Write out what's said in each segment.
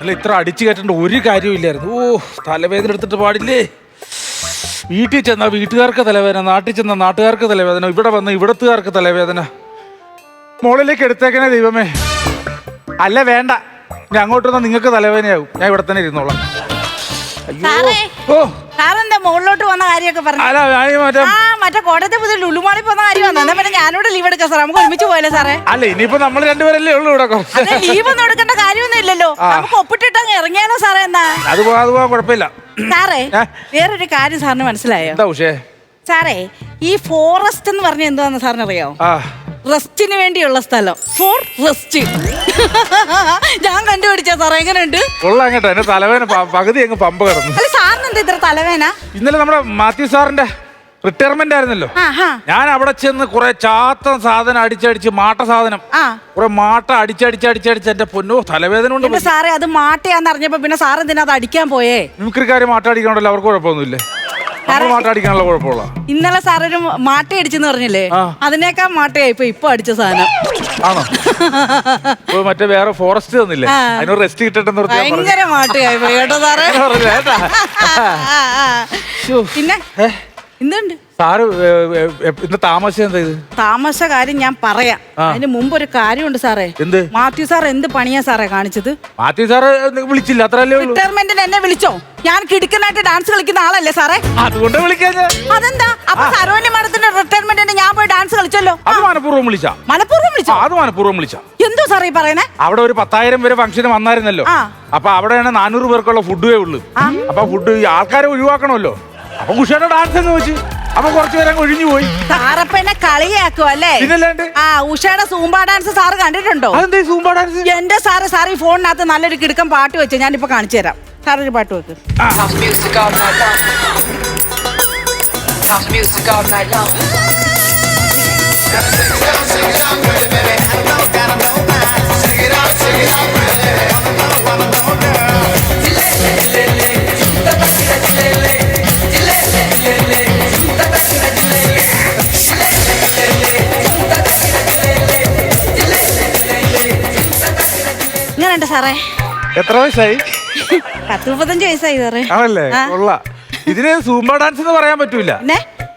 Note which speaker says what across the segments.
Speaker 1: അല്ല ഇത്ര അടിച്ചു കയറ്റേണ്ട ഒരു കാര്യമില്ലായിരുന്നു ഓ തലവേദന എടുത്തിട്ട് പാടില്ലേ? വീട്ടിൽ ചെന്ന വീട്ടുകാർക്ക് തലവേദന നാട്ടിൽ ചെന്ന നാട്ടുകാർക്ക് തലവേദന ഇവിടെ വന്ന ഇവിടത്തുകാർക്ക് തലവേദന. മുകളിലേക്ക് എടുത്തേക്കണേ ദൈവമേ. അല്ല വേണ്ട. ഞാൻ അങ്ങോട്ട് വന്നാൽ നിങ്ങൾക്ക് തലവേദനയാവും ഞാൻ ഇവിടെ തന്നെ ഇരുന്നോളാം. അയ്യോ. ഓ.
Speaker 2: സാറെന്താ മുകളിലോട്ട് വന്ന കാര്യമൊക്കെ പറഞ്ഞു?
Speaker 1: അല്ല ഞാൻ മറ്റേ
Speaker 2: മറ്റേ കോട്ടയത്തെ പുതിയ ലുലുമാളി പോകുന്ന കാര്യം വന്നു. എന്നാ പിന്നെ ഞാനിവിടെ ലീവ് എടുക്കാം സാർ നമുക്ക് ഒരുമിച്ച് പോയല്ലേ സാറേ?
Speaker 1: അല്ല ഇനിയിപ്പോ നമ്മൾ രണ്ടുപേരല്ലേ ഉള്ളൂ ഇവിടെ കുറച്ച്.
Speaker 2: അതെ ലീവ് ഒന്നും എടുക്കേണ്ട കാര്യമൊന്നും ഇല്ലല്ലോ. നമുക്ക് ഒപ്പിട്ടിട്ട് അങ്ങ് ഇറങ്ങിയാലോ സാറേ എന്നാ?
Speaker 1: അത് പോവാ അത് പോവാ കുഴപ്പമില്ല.
Speaker 2: സാറേ? വേറൊരു കാര്യം സാറിന് മനസ്സിലായോ?
Speaker 1: എന്താ ഉഷേ?
Speaker 2: സാറേ ഈ ഫോറസ്റ്റ് എന്ന് പറഞ്ഞ എന്താന്ന് സാറിന് അറിയാമോ
Speaker 1: ആ.
Speaker 2: റെസ്റ്റിന് വേണ്ടിയുള്ള സ്ഥലം. ഫോർ റെസ്റ്റ് ഞാൻ കണ്ടുപിടിച്ച സാറേ എങ്ങനെയുണ്ട്?
Speaker 1: കൊള്ളാം കേട്ടോ. എന്റെ തലവേന പ- പകുതി അങ്ങ് പമ്പ് കിടന്നു.
Speaker 2: അല്ല സാറിന് എന്താ ഇത്ര തലവേന
Speaker 1: ഇന്നലെ നമ്മുടെ മാത്യു സാറിന്റെ റിട്ടയർമെന്റ് ആയിരുന്നല്ലോ. ഞാൻ അവിടെ ചെന്ന് കുറെ ചാത്ത സാധനം അടിച്ചടിച്ച് മാട്ട സാധനം. കുറെ മാട്ട അടിച്ചടിച്ചടിച്ചടിച്ച് എന്റെ പൊന്നോ തലവേദന
Speaker 2: ഉണ്ട് സാറേ അത് മാട്ടയാന്ന് അറിഞ്ഞപ്പോ പിന്നെ സാറ് എന്തിനാ അത് അടിക്കാൻ പോയേ?
Speaker 1: മിമിക്രിക്കാര് മാട്ട അടിക്കണല്ലോ അവർക്ക് കുഴപ്പമൊന്നുമില്ലേ. നമ്മൾ മാട്ട അടിക്കാനുള്ള കുഴപ്പമുള്ള.
Speaker 2: ഇന്നലെ സാറൊരു മാട്ട അടിച്ചെന്ന് പറഞ്ഞില്ലേ? അതിനേക്കാ മാട്ടയായി ഇപ്പൊ ഇപ്പൊ അടിച്ച സാധനം.
Speaker 1: ആണോ? മറ്റേ വേറെ ഫോറസ്റ്റ് തന്നില്ലേ. റെസ്റ്റ് കിട്ടട്ടെന്ന്.
Speaker 2: ഭയങ്കര മാട്ടയായി പോയി കേട്ടോ സാറേ. പിന്നെ? എന്തുണ്ട്
Speaker 1: സാറ് ഇന്ന് താമസം എന്താ ഇത്?
Speaker 2: താമസ കാര്യം ഞാൻ പറയാം. അതിന് മുമ്പ് ഒരു കാര്യമുണ്ട് സാറേ.
Speaker 1: എന്ത്?
Speaker 2: മാത്യു സാർ എന്ത് പണിയാ സാറേ കാണിച്ചത്?
Speaker 1: മാത്യു സാറ് വിളിച്ചില്ല അത്രല്ലേ
Speaker 2: റിട്ടയർമെന്റിന് എന്നെ വിളിച്ചോ? ഞാൻ കിടുക്കനായിട്ട് ഡാൻസ് കളിക്കുന്ന ആളല്ലേ സാറേ?
Speaker 1: അതുകൊണ്ട് വിളിക്കാൻ.
Speaker 2: അതെന്താ? അപ്പൊ സരോന്യ മഠത്തിന്റെ റിട്ടയർമെന്റിന് ഞാൻ പോയി ഡാൻസ് കളിച്ചല്ലോ.
Speaker 1: അത് മനഃപൂർവം വിളിച്ചാ.
Speaker 2: മലപ്പൂർവം
Speaker 1: ആ,
Speaker 2: വിളിച്ചോ
Speaker 1: അത് മനഃപൂർവം വിളിച്ചാ.
Speaker 2: എന്തോ സാറേ ഈ പറയുന്നേ?
Speaker 1: അവിടെ ഒരു പത്തായിരം പേര് ഫംഗ്ഷന് വന്നായിരുന്നല്ലോ. അപ്പൊ അവിടെയാണ് നാനൂറ് പേർക്കുള്ള ഫുഡേ ഉള്ളു. അപ്പൊ ഫുഡ് ആൾക്കാരെ ഒഴിവാക്കണമല്ലോ. അപ്പൊ കുഷിയുടെ ഡാൻസ് എന്ന് വെച്ച് അപ്പൊ കുറച്ചു പേര് അങ്ങ് ഒഴിഞ്ഞു പോയി.
Speaker 2: സാറപ്പനെ കളിയാക്കും അല്ലേ?
Speaker 1: പിന്നല്ലാണ്ട്
Speaker 2: ആ ഉഷയുടെ സൂമ്പ ഡാൻസ് സാറ് കണ്ടിട്ടുണ്ടോ?
Speaker 1: അതെന്തേ സൂമ്പ ഡാൻസ്
Speaker 2: എന്റെ സാറ് സാർ ഈ ഫോണിനകത്ത് നല്ലൊരു കിടുക്കം പാട്ട് വെച്ച് ഞാനിപ്പോ കാണിച്ചു തരാം. സാറൊരു ഒരു പാട്ട് വെക്ക്.
Speaker 3: House music all night long. House music all night long.
Speaker 2: സാറേ.
Speaker 1: എത്ര വയസ്സായി?
Speaker 2: പത്ത് മുപ്പത്തഞ്ച് വയസ്സായി സാറേ.
Speaker 1: ആണല്ലേ?
Speaker 2: ആ.
Speaker 1: കൊള്ള. ഇതിന് സൂമ്പ ഡാൻസ് എന്ന് പറയാൻ പറ്റൂല.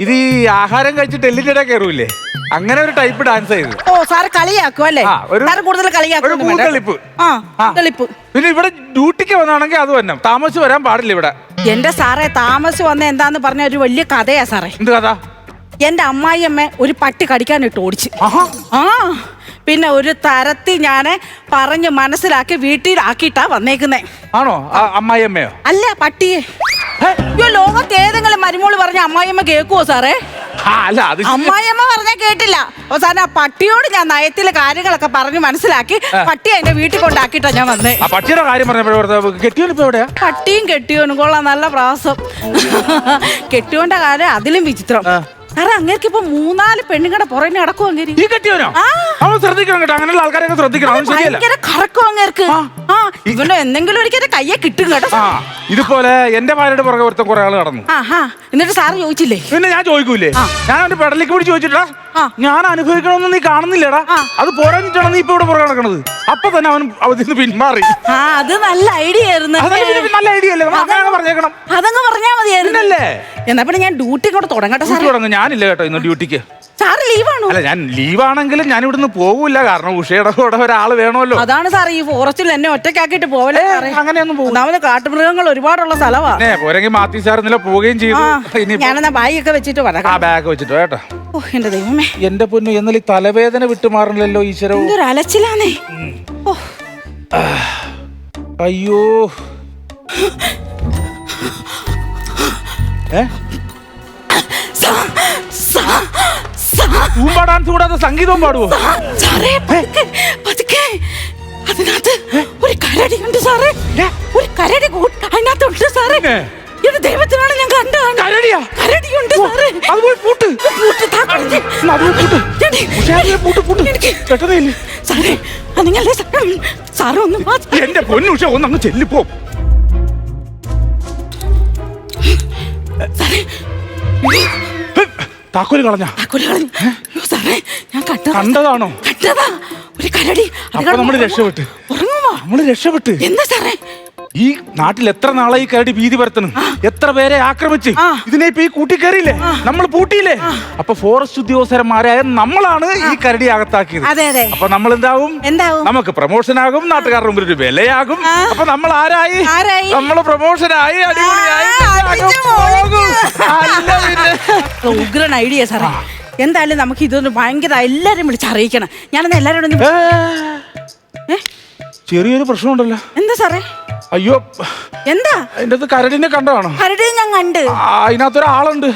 Speaker 1: ഇത് ഈ ആഹാരം കഴിച്ചിട്ട് എല്ലിന്റെ ഇടയിൽ കയറൂലേ അങ്ങനെ ഒരു ടൈപ്പ് ഡാൻസ് ആയിരുന്നു
Speaker 2: ഓ സാറ് കളിയാക്കും അല്ലേ?
Speaker 1: ആ, ഒരു-
Speaker 2: സാറ് കൂടുതൽ
Speaker 1: ഒരു
Speaker 2: കളിയാക്കും
Speaker 1: പൂക്കളിപ്പ്.
Speaker 2: ആ
Speaker 1: ആ.
Speaker 2: കളിപ്പ്
Speaker 1: പിന്നെ ഇവിടെ ഡ്യൂട്ടിക്ക് വന്നാണെങ്കിൽ അത് തന്നെ. താമസിച്ച് വരാൻ പാടില്ല ഇവിടെ.
Speaker 2: എന്റെ സാറേ താമസിച്ച് വന്ന എന്താന്ന് പറഞ്ഞ ഒരു വലിയ കഥയാ സാറേ.
Speaker 1: എന്ത് കഥ?
Speaker 2: എന്റെ അമ്മായിയമ്മ ഒരു പട്ടി കടിക്കാനിട്ട് ഓടിച്ച്.
Speaker 1: ആഹാ.
Speaker 2: ആ. പിന്നെ ഒരു തരത്തിൽ ഞാൻ പറഞ്ഞ് മനസ്സിലാക്കി വീട്ടിലാക്കിയിട്ടാ വന്നേക്കുന്നേ.
Speaker 1: ആണോ? ആ, അമ്മായിയമ്മയോ?
Speaker 2: അല്ല പട്ടിയെ.
Speaker 1: ഹേ?
Speaker 2: അയ്യോ ലോകത്ത് ഏതെങ്കിലും മരുമോൾ പറഞ്ഞ അമ്മായിയമ്മ കേൾക്കുവോ സാറേ?
Speaker 1: ആ, അല്ല അത് ശരി.
Speaker 2: അമ്മായിയമ്മ പറഞ്ഞ കേട്ടില്ല. അവസാനം ആ പട്ടിയോട് ഞാൻ നയത്തിലെ കാര്യങ്ങളൊക്കെ പറഞ്ഞ് മനസ്സിലാക്കി പട്ടി എന്റെ വീട്ടിൽ കൊണ്ടാക്കിയിട്ടാ ഞാൻ വന്നേ.
Speaker 1: ആ പട്ടിയുടെ കാര്യം പറഞ്ഞപ്പോഴേ കെട്ടിയോനിപ്പോ എവിടെയാ?
Speaker 2: പട്ടിയും കെട്ടിയോനും കൊള്ളാം നല്ല പ്രാസം. കെട്ടിയോന്റെ കാര്യം അതിലും വിചിത്രം. സാറേ അങ്ങേക്ക് ഇപ്പൊ മൂന്നാൽ പെണ്ണുങ്ങളുടെ പുറകെ നടക്കും അങ്ങേര്?
Speaker 1: ഈ കെട്ടിയോനോ
Speaker 2: ആ.
Speaker 1: അവൻ ശ്രദ്ധിക്കണം കേട്ടോ. അങ്ങനെയുള്ള ആൾക്കാരെയൊക്കെ ശ്രദ്ധിക്കണം. ശരിയല്ല.
Speaker 2: ഭയങ്കര കറക്കും അങ്ങേർക്ക്.
Speaker 1: ആ.
Speaker 2: എന്തെങ്കിലും ഒരിക്കലും കയ്യെ കിട്ടും കേട്ടോ.
Speaker 1: ആ. ഇതുപോലെ എന്റെ ഭാര്യയുടെ പുറകെ ഒരുത്തൻ കുറെ ആൾ കടന്നു
Speaker 2: ഹാ. എന്നിട്ട് സാറ് ചോദിച്ചില്ലേ?
Speaker 1: പിന്നെ ഞാൻ ചോദിക്കൂലേ? ഞാൻ അവന്റെ പെടലേക്ക് പിടിച്ച് ചോദിച്ചിട്ടാ. ഞാൻ അനുഭവിക്കണമെന്ന് നീ കാണുന്നില്ലടാ. അത് പോരാഞ്ഞിട്ടാണ് നീ ഇപ്പൊ ഇവിടെ പുറകെ നടക്കണത്. അപ്പൊ തന്നെ അവൻ അവധിന്ന് പിന്മാറി.
Speaker 2: ആ അത് നല്ല ഐഡിയ ആയിരുന്നു
Speaker 1: നല്ല ഐഡിയ അല്ലേ? നമ്മൾ പറഞ്ഞേക്കണം.
Speaker 2: അതങ്ങ് പറഞ്ഞാ മതിയായിരുന്നു? എന്നാ പിന്നെ ഞാൻ ഡ്യൂട്ടി ഇങ്ങോട്ട് തുടങ്ങട്ടെ സാർ
Speaker 1: തുടങ്ങും. ഞാനില്ല കേട്ടോ ഇന്ന് ഡ്യൂട്ടിക്ക്
Speaker 2: സാറ് ലീവാണോ
Speaker 1: അല്ല ഞാൻ ലീവാണെങ്കിലും ഞാൻ ഇവിടുന്ന് പോകൂല. കാരണം ഉഷയുടെ കൂടെ ഒരാൾ വേണമല്ലോ.
Speaker 2: അതാണ് സാർ ഈ ഫോറസ്റ്റിൽ എന്നെ
Speaker 1: ഒറ്റക്കാക്കിട്ട്
Speaker 2: സാറേ?
Speaker 1: അങ്ങനെയൊന്നും പോകും
Speaker 2: കാട്ടുമൃഗങ്ങൾ ഒരുപാടുള്ള
Speaker 1: സ്ഥലമാണ് പോരെങ്കിൽ മാത്തി സാർ ഇന്നലെ പോവുകയും ചെയ്തു.
Speaker 2: ഞാനെന്നാ ബാഗ് ഒക്കെ
Speaker 1: വെച്ചിട്ട്
Speaker 2: വരാം.
Speaker 1: ആ ബാഗ് വെച്ചിട്ട് കേട്ടോ.
Speaker 2: എന്റെ ദൈവമേ.
Speaker 1: എന്റെ പൊന്നു എന്നാലും ഈ തലവേദന വിട്ടുമാറണല്ലോ ഈശ്വരോ.
Speaker 2: എന്തൊരു അലച്ചിലാന്നേ. ഓ.
Speaker 1: അയ്യോ. ഏ?
Speaker 2: സാ- സാ- സാ-
Speaker 1: തൂമ്പ ഡാൻസ് കൂടാതെ സംഗീതവും പാടുവോ?
Speaker 2: സാറേ പതുക്കെ അതിനകത്ത് ഒരു കരടിയുണ്ട് സാറേ. ഒരു കരടി അതിനകത്തുണ്ട് സാറേ? എന്റെ ദൈവത്തിനാണ് ഞാൻ കണ്ടതാണ്
Speaker 1: കരടിയാ?
Speaker 2: കരടിയുണ്ട് സാറേ.
Speaker 1: അത് പോയി പൂട്ട്.
Speaker 2: പൂട്ട് താ
Speaker 1: എന്നാ അത് പോയി പൂട്ട്.
Speaker 2: എടി,
Speaker 1: ഉഷാരിയെ പൂട്ട് പൂട്ട്.
Speaker 2: എനിക്ക്
Speaker 1: പെട്ടതേയില്ല
Speaker 2: സാറേ അത് നിങ്ങളുടെ സാറേ? സാറ് ഒന്ന് വാ.
Speaker 1: എന്റെ പൊന്നു ഉഷ ഒന്ന് അങ്ങ് ചെല്ലിപ്പോ
Speaker 2: സാറേ.
Speaker 1: താക്കോൽ കളഞ്ഞ?
Speaker 2: താക്കോൽ കളഞ്ഞു. അയ്യോ സാറേ ഞാൻ കണ്ടതാ.
Speaker 1: കണ്ടതാണോ?
Speaker 2: കണ്ടതാ. ഒരു കരടി. അത്
Speaker 1: അപ്പൊ
Speaker 2: കിടന്ന്
Speaker 1: നമ്മൾ രക്ഷപ്പെട്ട്.
Speaker 2: ഉറങ്ങുമോ?
Speaker 1: നമ്മൾ രക്ഷപ്പെട്ട്.
Speaker 2: എന്താ സാറേ?
Speaker 1: ഈ നാട്ടിൽ എത്ര നാളായി കരടി ഭീതി പരത്തണം എത്ര പേരെ ആക്രമിച്ച്? ഇതിനെ ഇപ്പൊ ഈ കൂട്ടിക്കയറിയില്ലേ നമ്മൾ പൂട്ടിയില്ലേ? അപ്പൊ ഫോറസ്റ്റ് ഉദ്യോഗസ്ഥന്മാരായ നമ്മളാണ് ഈ കരടി അകത്താക്കിയത്. അപ്പൊ നമ്മൾ എന്താവും? നമുക്ക് പ്രൊമോഷൻ ആകും നാട്ടുകാരുടെ മുമ്പിൽ ഒരു വിലയാകും. അപ്പൊ നമ്മൾ ആരായി?
Speaker 2: നമ്മൾ
Speaker 1: നമ്മൾ പ്രൊമോഷൻ ആയി അടിപൊളിയായി.
Speaker 2: ഉഗ്രൻ ഐഡിയ സാറേ. എന്തായാലും നമുക്ക് ഇതൊന്ന് ഭയങ്കര എല്ലാരും വിളിച്ചറിയിക്കണം ഞാനൊന്ന് എല്ലാരോടും ഒന്ന്
Speaker 1: ഏ,
Speaker 2: ഏ?
Speaker 1: ചെറിയൊരു പ്രശ്നമുണ്ടല്ലോ.
Speaker 2: എന്താ സാറേ?
Speaker 1: അയ്യോ
Speaker 2: എന്താ?
Speaker 1: അതിന്റെ അത് കരടിനെ കണ്ടതാണോ?
Speaker 2: കരടി ഞാൻ കണ്ട്.
Speaker 1: ആ, അതിനകത്തൊരാളുണ്ട്.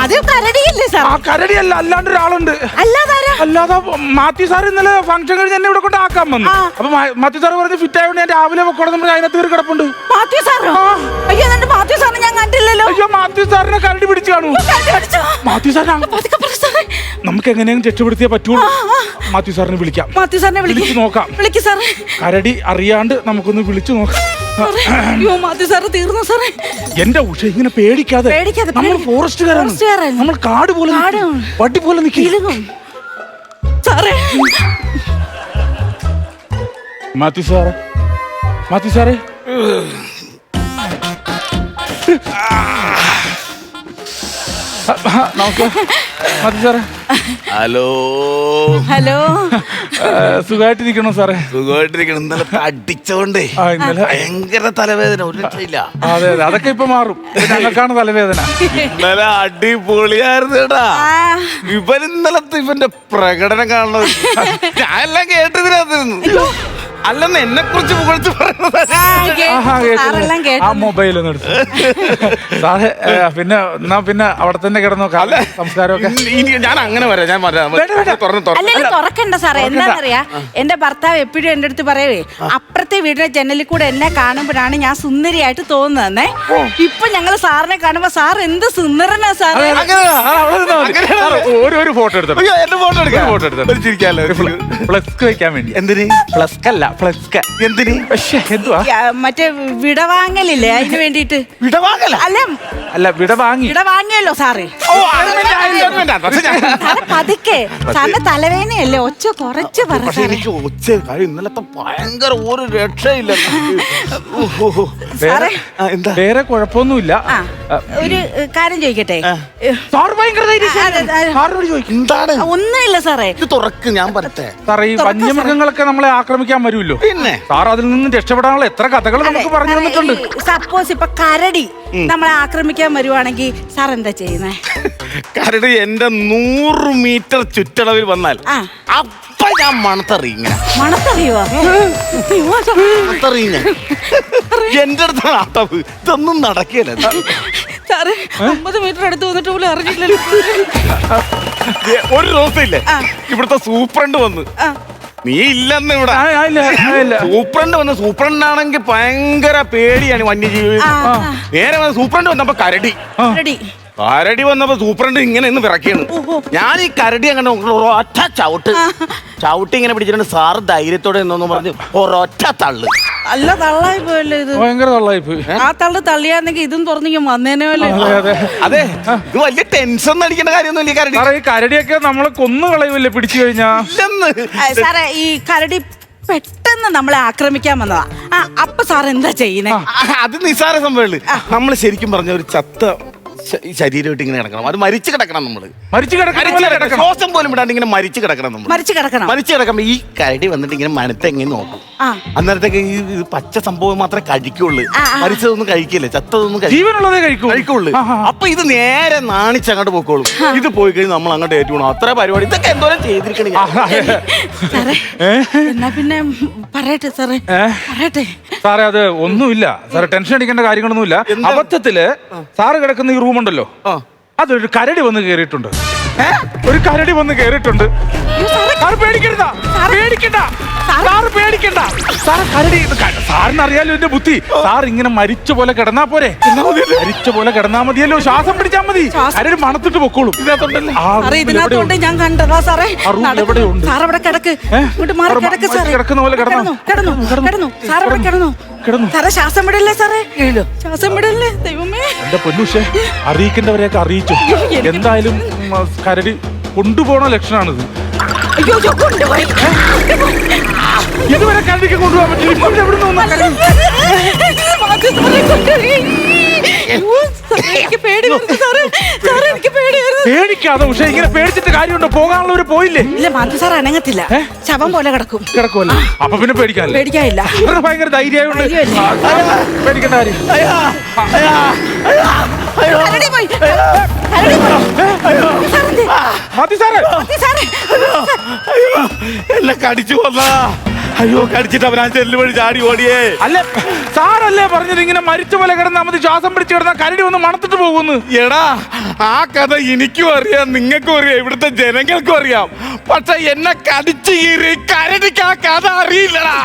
Speaker 2: അത് കരടിയല്ലേ സാർ?
Speaker 1: ആ കരടിയല്ല അല്ലാണ്ട് ഒരാളുണ്ട്
Speaker 2: അല്ലാതാരാ?
Speaker 1: അല്ലാതെ മാത്യു സാർ ഇന്നലെ ഫംഗ്ഷൻ കഴിഞ്ഞ് എന്നെ ഇവിടെ കൊണ്ട് ആക്കാൻ വന്നു. അപ്പൊ മാത്യു സാർ പറഞ്ഞ് ഫിറ്റ് ആയതുകൊണ്ട് ഞാൻ രാവിലെ പൊക്കോളം നമ്മൾ അതിനകത്ത് കയറി കിടപ്പുണ്ട്.
Speaker 2: മാത്യു സാറോ? അയ്യോ എന്നിട്ട് മാത്യു സാറിനെ ഞാൻ കണ്ടില്ലല്ലോ.
Speaker 1: അയ്യോ മാത്യു സാറിനെ കരടി പിടിച്ചു കാണൂ? മാത്യു സാറിനെ
Speaker 2: പതുക്കെ പറ സാറേ.
Speaker 1: നമുക്ക് എങ്ങനെയെങ്കിലും രക്ഷപ്പെടുത്തിയേ പറ്റുള്ളൂ മാത്യു സാറിനെ വിളിക്കാം.
Speaker 2: മാത്യു സാറിനെ
Speaker 1: വിളിച്ചു നോക്കാം.
Speaker 2: വിളിക്ക് സാർ
Speaker 1: കരടി അറിയാണ്ട് നമുക്കൊന്ന് വിളിച്ചു നോക്കാം.
Speaker 2: അയ്യോ മാത്യു സാറ് തീർന്നു സാറേ.
Speaker 1: എന്റെ ഉഷ ഇങ്ങനെ പേടിക്കാതെ
Speaker 2: പേടിക്കാതെ,
Speaker 1: നമ്മൾ
Speaker 2: പേടി-
Speaker 1: ഫോറസ്റ്റുകാരാണ്.
Speaker 2: ഫോറസ്റ്റുകാരാണ്.
Speaker 1: നമ്മൾ കാട് പോലെ വട്ടി പോലെ നിൽക്കും.
Speaker 2: സാറേ.
Speaker 1: മാത്യു സാറ്. മാത്യു സാറേ. നമുക്ക് മതി സാറേ.
Speaker 4: ഹലോ.
Speaker 2: ഹലോ.
Speaker 1: സുഖമായിട്ടിരിക്കണോ സാറേ?
Speaker 4: സുഖമായിട്ടിരിക്കണം. ഇന്നലെ അടിച്ചോണ്ടേ
Speaker 1: ആ, ഇന്നലെ-
Speaker 4: ഭയങ്കര തലവേദന. ഒരു രക്ഷയില്ല.
Speaker 1: അതെ അതെ. അതൊക്കെ ഇപ്പൊ മാറും. ഇത് ഞങ്ങൾക്കാണ് തലവേദന.
Speaker 4: ഇന്നലെ അടിപൊളിയായിരുന്നു കേട്ടാ
Speaker 2: ആ.
Speaker 4: ഇവൻ ഇന്നലത്തെ ഇവന്റെ പ്രകടനം കാണണം ഞാൻ എല്ലാം കേട്ടതിനകത്തിരുന്നു. അല്ലെന്ന് എന്നെ കുറിച്ച് പുകഴ്ത്തി പറയുന്നത്.
Speaker 2: ആ,
Speaker 1: മൊബൈൽ ഒന്ന് എടുത്തു. സാറേ പിന്നെ എന്നാ പിന്നെ അവിടെ തന്നെ കിടന്നു കാല സംസ്കാരമൊക്കെ?
Speaker 4: ഞാൻ അങ്ങനെ വരാം ഞാൻ
Speaker 2: തുറക്കണ്ട സാറേ. എന്താണെന്നറിയാ എന്റെ ഭർത്താവ് എപ്പോഴും എന്റെ അടുത്ത് പറയവേ അപ്പുറത്തെ വീടിന്റെ ജനലിൽ കൂടെ എന്നെ കാണുമ്പോഴാണ് ഞാൻ സുന്ദരിയായിട്ട് തോന്നുന്നേ ഇപ്പൊ ഞങ്ങൾ സാറിനെ കാണുമ്പോ സാർ എന്ത് സുന്ദരനാ സാറേ.
Speaker 1: ഒരു ഫോട്ടോ എടുത്തു.
Speaker 4: ഫോട്ടോ എടുക്കാം.
Speaker 1: എടുത്തോ.
Speaker 4: ചിരിക്കാലോ
Speaker 1: ഫ്ലക്സ് വെക്കാൻ വേണ്ടി.
Speaker 4: എന്തിന്?
Speaker 1: ഫ്ലസ്ക് അല്ല ഫ്ലക്സ്
Speaker 4: എന്തിന്?
Speaker 1: പക്ഷേ എന്തുവാ?
Speaker 2: യാ, മറ്റേ വിടവാങ്ങലില്ലേ? അതിന് വേണ്ടിട്ട്
Speaker 4: വിടവാങ്ങല?
Speaker 2: അല്ല
Speaker 1: അല്ല വിട വാങ്ങി.
Speaker 2: വിട വാങ്ങിയല്ലോ സാറേ.
Speaker 4: ഓ അങ്ങനെ ആയില്ല. പക്ഷെ ഞാൻ-
Speaker 2: സാറ് പതുക്കെ. സാറിന്റെ തലവേദനയല്ലേ? ഒച്ച കുറച്ച് പറ
Speaker 4: പക്ഷെ
Speaker 2: സാറേ.
Speaker 4: എനിക്ക് ഒച്ച കാര്യം ഇന്നലത്തെ ഭയങ്കര ഒരു രക്ഷയില്ല.
Speaker 2: സാറേ.
Speaker 4: ആ, എന്താ?
Speaker 1: വേറെ കുഴപ്പമൊന്നുമില്ല.
Speaker 2: ആ ഒരു ഏ, കാര്യം ചോദിക്കട്ടെ?
Speaker 1: സാർ ഭയങ്കര.
Speaker 2: അതെ, അതെ.
Speaker 1: സാറിനോട് ചോദിക്കും.
Speaker 4: എന്താണ്?
Speaker 2: ഒന്നുമില്ല സാറേ.
Speaker 4: ഇത് തുറക്ക് ഞാൻ പറട്ടെ
Speaker 1: സാറേ ഈ
Speaker 2: തുറക്കാം
Speaker 1: വന്യമൃഗങ്ങളൊക്കെ നമ്മളെ ആക്രമിക്കാൻ വരുമല്ലോ.
Speaker 4: പിന്നെ?
Speaker 1: സാർ അതിൽ നിന്ന് രക്ഷപ്പെടാനുള്ള എത്ര കഥകൾ നമുക്ക് പറഞ്ഞു തന്നിട്ടുണ്ട്.
Speaker 2: സപ്പോസ് ഇപ്പൊ കരടി നമ്മളെ ആക്രമിക്കാൻ വരുവാണെങ്കിൽ സാർ എന്താ ചെയ്യുന്നേ?
Speaker 4: കരട് എന്റെ നൂറ് മീറ്റർ ചുറ്റളവിൽ വന്നാൽ
Speaker 2: ആ.
Speaker 4: അപ്പൊ ഞാൻ മണത്തറിയും ഇങ്ങനെ
Speaker 2: മണത്തറിയോ
Speaker 4: എന്റെ അടുത്താണ് ഇതൊന്നും നടക്കില്ല.
Speaker 2: സാറ് അമ്പത് മീറ്റർ അടുത്ത് വന്നിട്ട് പോലും അറിഞ്ഞില്ലല്ലോ.
Speaker 4: ഒരു ദിവസം ഇല്ലേ
Speaker 2: ആ.
Speaker 4: ഇവിടുത്തെ സൂപ്രണ്ട് വന്ന്
Speaker 2: ആ,
Speaker 4: നീ ഇല്ലെന്ന് ഇവിടെ.
Speaker 1: ആ, ആ, ഇല്ല, ആ, ഇല്ല.
Speaker 4: സൂപ്രണ്ട് വന്ന് സൂപ്രണ്ടാണെങ്കിൽ ഭയങ്കര പേടിയാണ് വന്യജീവി. നേരെ വന്ന് സൂപ്രണ്ട് വന്നപ്പോ കരടി.
Speaker 2: റെഡി
Speaker 4: കരടി വന്നപ്പോ സൂപ്രണ്ട് ഇങ്ങനെ ഇന്ന് വിറക്കിയാണ്. ഞാൻ ഈ കരടി അങ്ങനെ ഒറ്റ ചവിട്ട്. ചവിട്ടി ഇങ്ങനെ പിടിച്ചിട്ടുണ്ട് സാറ് ധൈര്യത്തോടെ എന്നൊന്ന് പറഞ്ഞ് ഒരൊറ്റ തള്ളു.
Speaker 2: അല്ല തള്ളായി പോയല്ലോ ഇത്?
Speaker 1: ഭയങ്കര തള്ളായി പോയി.
Speaker 2: ആ തള്ളു തള്ളിയാന്നെങ്കിൽ ഇതും തുറന്നിങ്ങ് വന്നേനെ പോലെ.
Speaker 1: അതെ
Speaker 4: ഇത് വലിയ ടെൻഷൻ അടിക്കേണ്ട കാര്യമൊന്നുമില്ല ഈ കരടി.
Speaker 1: സാറേ ഈ കരടിയൊക്കെ നമ്മളെ കൊന്നു കളയുമല്ലേ പിടിച്ചു കഴിഞ്ഞാ?
Speaker 2: സാറേ ഈ കരടി പെട്ടെന്ന് നമ്മളെ ആക്രമിക്കാൻ വന്നതാ. അപ്പൊ സാർ എന്താ ചെയ്യുന്നേ?
Speaker 4: ആ, അത് നിസാര സംഭവമുള്ളു നമ്മൾ ശരിക്കും പറഞ്ഞ ഒരു ചത്ത ശ- ശരീരമായിട്ട് ഇങ്ങനെ കിടക്കണം. അത് മരിച്ചു കിടക്കണം നമ്മൾ.
Speaker 1: മരിച്ചു കിടക്കണ പോലെ
Speaker 4: കിടക്കണം. ശ്വാസം പോലും വിടാണ്ട് ഇങ്ങനെ മരിച്ചു കിടക്കണം നമ്മൾ
Speaker 2: മരിച്ചു കിടക്കണം.
Speaker 4: മരിച്ചു കിടക്കുമ്പോ ഈ കരടി വന്നിട്ട് ഇങ്ങനെ മനത്തെങ്ങനെ നോക്കും?
Speaker 2: ആ.
Speaker 4: അന്നേരത്തേക്ക് ഈ ഇത് പച്ച സംഭവം മാത്രമേ കഴിക്കുള്ളൂ.
Speaker 2: ആ, ആ.
Speaker 4: മരിച്ചതൊന്നും കഴിക്കില്ല. ചത്തതൊന്നും കഴിക്കില്ല.
Speaker 1: ജീവനുള്ളതേ കഴിക്കൂ
Speaker 4: കഴിക്കുള്ളൂ.
Speaker 1: ആ, ആ.
Speaker 4: അപ്പൊ ഇത് നേരെ നാണിച്ച് അങ്ങോട്ട് പോക്കോളും. ഇത് പോയി കഴിഞ്ഞ് നമ്മൾ അങ്ങോട്ട് ഏറ്റുപോണം അത്ര പരിപാടി. ഇതൊക്കെ എന്തോരം ചെയ്തിരിക്കണേ.
Speaker 2: സാറേ എന്നാ പിന്നെ പറയട്ടെ സാറേ.
Speaker 1: ഏ?
Speaker 2: പറയട്ടെ.
Speaker 1: സാറേ അത് ഒന്നുമില്ല. സാറേ ടെൻഷൻ അടിക്കേണ്ട കാര്യങ്ങളൊന്നുമില്ല? അബദ്ധത്തിൽ സാറ് കിടക്കുന്ന ഈ റൂമുണ്ടല്ലോ
Speaker 4: ആ.
Speaker 1: അതൊരു കരടി വന്ന് കേറിയിട്ടുണ്ട് ഒരു കരടി വന്ന് കേറിയിട്ടുണ്ട്. സാറ്. പേടിക്കണ്ട. പേടിക്കണ്ട. സാറ്. പേടിക്കണ്ട. സാറ് കരടി സാറിന് അറിയാലോ എന്റെ ബുദ്ധി. സാർ ഇങ്ങനെ മരിച്ച പോലെ കിടന്നാ പോരെ? മരിച്ച പോലെ കിടന്നാ മതിയല്ലോ. ശ്വാസം പിടിച്ചാ മതി. കരടി മണത്തിട്ട് പൊക്കോളും.
Speaker 2: ഇതിനകത്തോണ്ട്. ഞാൻ കണ്ടതാ സാറേ. കിടക്ക്.
Speaker 1: കിടക്കുന്ന പോലെ കിടന്നോ?
Speaker 2: കിടന്നു കിടന്നു
Speaker 1: കിടന്നു.
Speaker 2: സാർ അവിടെ കിടന്നു
Speaker 1: കിടന്നു.
Speaker 2: സാറേ ശ്വാസം വിടല്ലേ സാറേ? ശ്വാസം വിടല്ലേ? ദൈവമേ.
Speaker 1: എന്റെ പൊന്നുഷെ അറിയിക്കേണ്ടവരെയൊക്കെ അറിയിച്ചു? എന്തായാലും കരടി കൊണ്ടുപോണ ലക്ഷണാണിത്.
Speaker 2: അയ്യോ അയ്യോ കൊണ്ടുപോയി.
Speaker 1: ഇതുവരെ കരടിക്ക് കൊണ്ടുപോകാൻ പറ്റില്ല. എവിടെ പേടിക്കാതെ പക്ഷെ ഇങ്ങനെ പേടിച്ചിട്ട് കാര്യമുണ്ടോ? പോകാനുള്ളവര് പോയില്ലേ?
Speaker 2: ഇല്ല മാധു സാർ അനങ്ങത്തില്ല. ശവം പോലെ കിടക്കും.
Speaker 1: കിടക്കുമല്ലോ അപ്പൊ പിന്നെ പേടിക്കാൻ
Speaker 2: പേടിക്കാനില്ല.
Speaker 1: ഭയങ്കര ധൈര്യമായോണ്ട്. പേടിക്കേണ്ട കാര്യം.
Speaker 2: കരടി പോയി. കരടി പോയി. സാറേ
Speaker 1: മതി സാറേ.
Speaker 2: മാത്യു സാറേ.
Speaker 4: അയ്യോ. എന്നെ കടിച്ചു കൊന്നാ അയ്യോ കടിച്ചിട്ട് അവനാ ചെല്ലു വഴി ചാടി ഓടിയേ.
Speaker 1: അല്ല സാറല്ലേ പറഞ്ഞത്? ഇങ്ങനെ മരിച്ച പോലെ കിടന്ന മതി ശ്വാസം പിടിച്ച് കിടന്ന കരടി ഒന്ന് മണത്തിട്ട് പോകുന്നു.
Speaker 4: എടാ ആ കഥ എനിക്കും അറിയാം നിങ്ങൾക്കും അറിയാം ഇവിടുത്തെ ജനങ്ങൾക്കും അറിയാം. പക്ഷെ എന്നെ കടിച്ചു കീറി കരടിക്ക് ആ കഥ അറിയില്ലടാ.